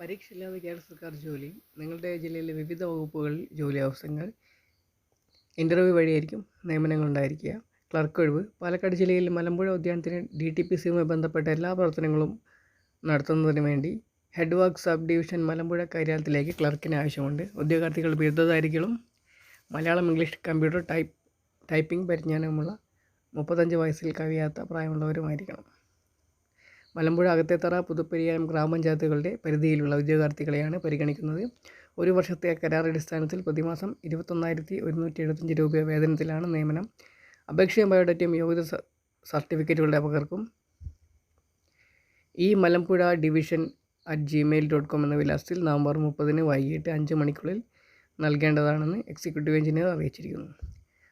പരീക്ഷയില്ലാതെ കേരള സർക്കാർ ജോലി. നിങ്ങളുടെ ജില്ലയിലെ വിവിധ വകുപ്പുകളിൽ ജോലി അവസരങ്ങൾ ഇന്റർവ്യൂ വഴിയായിരിക്കും നിയമനങ്ങൾ ഉണ്ടായിരിക്കുക. ക്ലർക്ക് ഒഴിവ്. പാലക്കാട് ജില്ലയിൽ മലമ്പുഴ ഉദ്യാനത്തിന് ഡി ടി പി സിയുമായി ബന്ധപ്പെട്ട എല്ലാ പ്രവർത്തനങ്ങളും നടത്തുന്നതിന് വേണ്ടി head work sub division Malampuzha കാര്യാലയത്തിലേക്ക് ക്ലർക്കിന് ആവശ്യമുണ്ട്. ഉദ്യോഗാർത്ഥികൾ ബിരുദധാരികളും Malayalam English computer type typing പരിജ്ഞാനമുള്ള മുപ്പത്തഞ്ച് വയസ്സിൽ കവിയാത്ത പ്രായമുള്ളവരുമായിരിക്കണം. മലമ്പുഴ അകത്തേത്തറ പുതുപ്പരിയാരം ഗ്രാമപഞ്ചായത്തുകളുടെ പരിധിയിലുള്ള ഉദ്യോഗാർത്ഥികളെയാണ് പരിഗണിക്കുന്നത്. ഒരു വർഷത്തെ കരാർ അടിസ്ഥാനത്തിൽ പ്രതിമാസം ഇരുപത്തൊന്നായിരത്തി ഒരുന്നൂറ്റി എഴുപത്തഞ്ച് രൂപ വേതനത്തിലാണ് നിയമനം. അപേക്ഷയും ബയോഡേറ്റയും യോഗ്യത സർട്ടിഫിക്കറ്റുകളുടെ പകർക്കും ഈ Malampuzha division at Gmail dot com എന്ന വിലാസത്തിൽ നവംബർ മുപ്പതിന് വൈകിട്ട് അഞ്ച് മണിക്കുള്ളിൽ നൽകേണ്ടതാണെന്ന് എക്സിക്യൂട്ടീവ് എഞ്ചിനീയർ അറിയിച്ചിരിക്കുന്നു.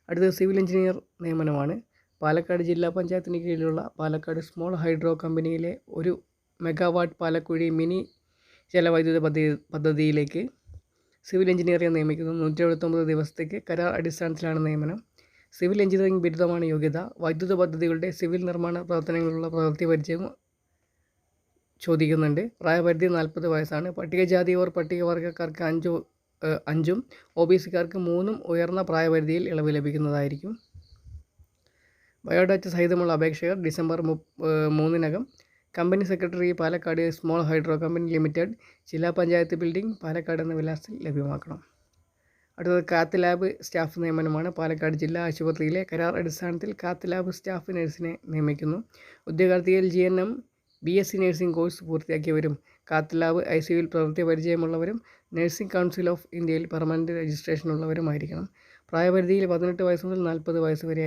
അടുത്തത് സിവിൽ എഞ്ചിനീയർ നിയമനമാണ്. പാലക്കാട് ജില്ലാ പഞ്ചായത്തിന് കീഴിലുള്ള പാലക്കാട് സ്മോൾ ഹൈഡ്രോ കമ്പനിയിലെ ഒരു മെഗാവാട്ട് പാലക്കുഴി മിനി ജലവൈദ്യുത പദ്ധതി പദ്ധതിയിലേക്ക് സിവിൽ എഞ്ചിനീയറെ നിയമിക്കുന്നു. നൂറ്റി എഴുപത്തൊമ്പത് ദിവസത്തേക്ക് കരാർ അടിസ്ഥാനത്തിലാണ് നിയമനം. സിവിൽ എഞ്ചിനീയറിംഗ് ബിരുദമാണ് യോഗ്യത. വൈദ്യുത പദ്ധതികളുടെ സിവിൽ നിർമ്മാണ പ്രവർത്തനങ്ങളിലുള്ള പ്രവൃത്തി പരിചയം ചോദിക്കുന്നുണ്ട്. പ്രായപരിധി നാൽപ്പത് വയസ്സാണ്. പട്ടികജാതി ഓർ പട്ടികവർഗക്കാർക്ക് അഞ്ച് അഞ്ചും ഒ ബി സിക്കാർക്ക് മൂന്നും ഉയർന്ന പ്രായപരിധിയിൽ ഇളവ് ലഭിക്കുന്നതായിരിക്കും. ബയോഡാറ്റ സഹിതമുള്ള അപേക്ഷകർ December മൂന്നിനകം company secretary Palakkad small hydro company limited ജില്ലാ പഞ്ചായത്ത് ബിൽഡിംഗ് പാലക്കാട് എന്ന വിലാസത്തിൽ ലഭ്യമാക്കണം. അടുത്തത് കാത്ത് ലാബ് സ്റ്റാഫ് നിയമനമാണ്. പാലക്കാട് ജില്ലാ ആശുപത്രിയിലെ കരാർ അടിസ്ഥാനത്തിൽ കാത്ത് ലാബ് സ്റ്റാഫ് നഴ്സിനെ നിയമിക്കുന്നു. ഉദ്യോഗാർത്ഥികൾ G N M B S C nursing course പൂർത്തിയാക്കിയവരും cath lab I സിയുവിൽ പ്രവൃത്തി പരിചയമുള്ളവരും നഴ്സിംഗ് കൗൺസിൽ ഓഫ് ഇന്ത്യയിൽ പെർമനന്റ് രജിസ്ട്രേഷൻ ഉള്ളവരുമായിരിക്കണം പ്രായപരിധിയിൽ പതിനെട്ട് വയസ്സ് മുതൽ നാൽപ്പത് വയസ്സ് വരെ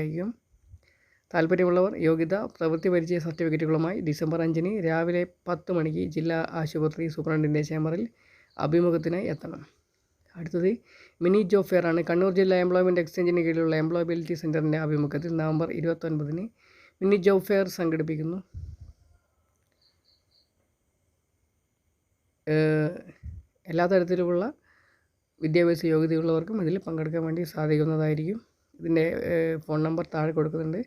താല്പര്യമുള്ളവർ യോഗ്യത പ്രവൃത്തി പരിചയ സർട്ടിഫിക്കറ്റുകളുമായി ഡിസംബർ അഞ്ചിന് രാവിലെ പത്ത് മണിക്ക് ജില്ലാ ആശുപത്രി സൂപ്രണ്ടിന്റെ ചേമ്പറിൽ അഭിമുഖത്തിനായി എത്തണം. അടുത്തത് മിനി ജോബ് ഫെയർ ആണ് കണ്ണൂർ ജില്ലാ എംപ്ലോയ്മെന്റ് എക്സ്ചേഞ്ചിന് കീഴിലുള്ള എംപ്ലോയബിലിറ്റി സെന്ററിന്റെ അഭിമുഖത്തിൽ നവംബർ ഇരുപത്തൊൻപതിന് മിനി ജോബ് ഫെയർ സംഘടിപ്പിക്കുന്നു എല്ലാ തരത്തിലുമുള്ള വിദ്യാഭ്യാസ യോഗ്യതയുള്ളവർക്കും ഇതിൽ പങ്കെടുക്കാൻ വേണ്ടി സാധിക്കുന്നതായിരിക്കും. ഇതിന്റെ ഫോൺ നമ്പർ താഴെ കൊടുക്കുന്നുണ്ട്.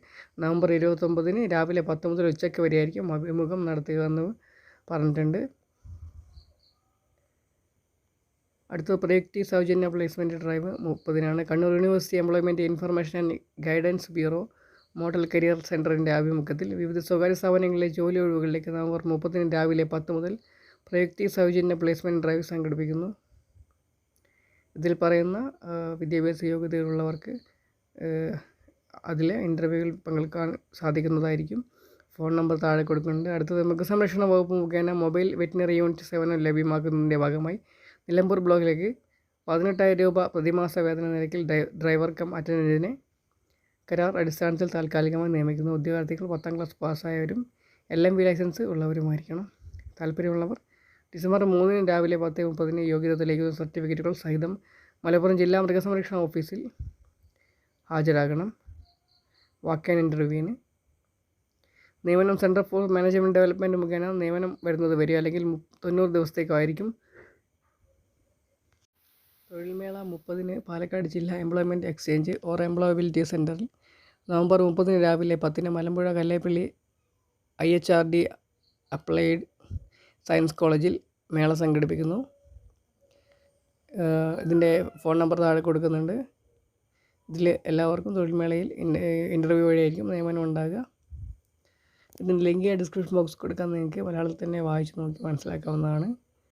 നവംബർ ഇരുപത്തൊമ്പതിന് രാവിലെ പത്ത് മുതൽ ഉച്ചയ്ക്ക് വരെയായിരിക്കും അഭിമുഖം നടത്തുക എന്ന് പറഞ്ഞിട്ടുണ്ട്. അടുത്ത പ്രയുക്തി സൗജന്യ പ്ലേസ്മെന്റ് ഡ്രൈവ് മുപ്പതിനാണ്. Kannur university employment information and guidance bureau model career സെന്ററിന്റെ ആഭിമുഖ്യത്തിൽ വിവിധ സ്വകാര്യ സ്ഥാപനങ്ങളിലെ ജോലി ഒഴിവുകളിലേക്ക് നവംബർ മുപ്പതിന് രാവിലെ പത്ത് മുതൽ പ്രയുക്തി സൗജന്യ പ്ലേസ്മെന്റ് ഡ്രൈവ് സംഘടിപ്പിക്കുന്നു. ഇതിൽ പറയുന്ന വിദ്യാഭ്യാസ യോഗ്യതയുള്ളവർക്ക് അതിൽ ഇന്റർവ്യൂവിൽ പങ്കെടുക്കാൻ സാധിക്കുന്നതായിരിക്കും. ഫോൺ നമ്പർ താഴെ കൊടുക്കുന്നുണ്ട്. അടുത്തത് നമുക്ക് സംരക്ഷണ വകുപ്പ് മുഖേന മൊബൈൽ വെറ്റിനറി യൂണിറ്റ് സേവനം ലഭ്യമാക്കുന്നതിന്റെ ഭാഗമായി നിലമ്പൂർ ബ്ലോക്കിലേക്ക് പതിനെട്ടായിരം രൂപ പ്രതിമാസ വേതന നിരക്കിൽ ഡ്രൈവർ കം അറ്റൻഡന്റിനെ കരാർ അടിസ്ഥാനത്തിൽ താൽക്കാലികമായി നിയമിക്കുന്ന ഉദ്യോഗാർത്ഥികൾ പത്താം ക്ലാസ് പാസ്സായവരും എൽ എം വി ലൈസൻസ് ഉള്ളവരുമായിരിക്കണം. താല്പര്യമുള്ളവർ ഡിസംബർ മൂന്നിന് രാവിലെ പത്ത് മുപ്പതിന് യോഗ്യത തെളിയിക്കുന്ന സർട്ടിഫിക്കറ്റുകൾ സഹിതം മലപ്പുറം ജില്ലാ മൃഗസംരക്ഷണ ഓഫീസിൽ ഹാജരാകണം. വാക്ക് ആൻഡ് ഇന്റർവ്യൂവിന് നിയമനം സെന്റർ ഫോർ മാനേജ്മെന്റ് ഡെവലപ്മെന്റ് മുഖേന നിയമനം വരുന്നത് വരെ അല്ലെങ്കിൽ തൊണ്ണൂറ് ദിവസത്തേക്കായിരിക്കും. തൊഴിൽമേള മുപ്പതിന് പാലക്കാട് ജില്ലാ എംപ്ലോയ്മെന്റ് എക്സ്ചേഞ്ച് ഓർ എംപ്ലോയബിലിറ്റി സെന്ററിൽ നവംബർ മുപ്പതിന് രാവിലെ പത്തിന് Malampuzha Kalleppally I H R D applied science കോളേജിൽ മേള സംഘടിപ്പിക്കുന്നു. ഇതിന്റെ ഫോൺ നമ്പർ താഴെ കൊടുക്കുന്നുണ്ട്. ഇതിൽ എല്ലാവർക്കും തൊഴിൽമേളയിൽ ഇന്റർവ്യൂ വഴിയായിരിക്കും നിയമനം ഉണ്ടാകുക. ഇതിന്റെ ലിങ്ക് ഡിസ്ക്രിപ്ഷൻ ബോക്സ് കൊടുക്കാൻ നിങ്ങൾക്ക് മലയാളത്തിൽ തന്നെ വായിച്ച് നോക്കി മനസ്സിലാക്കാവുന്നതാണ്.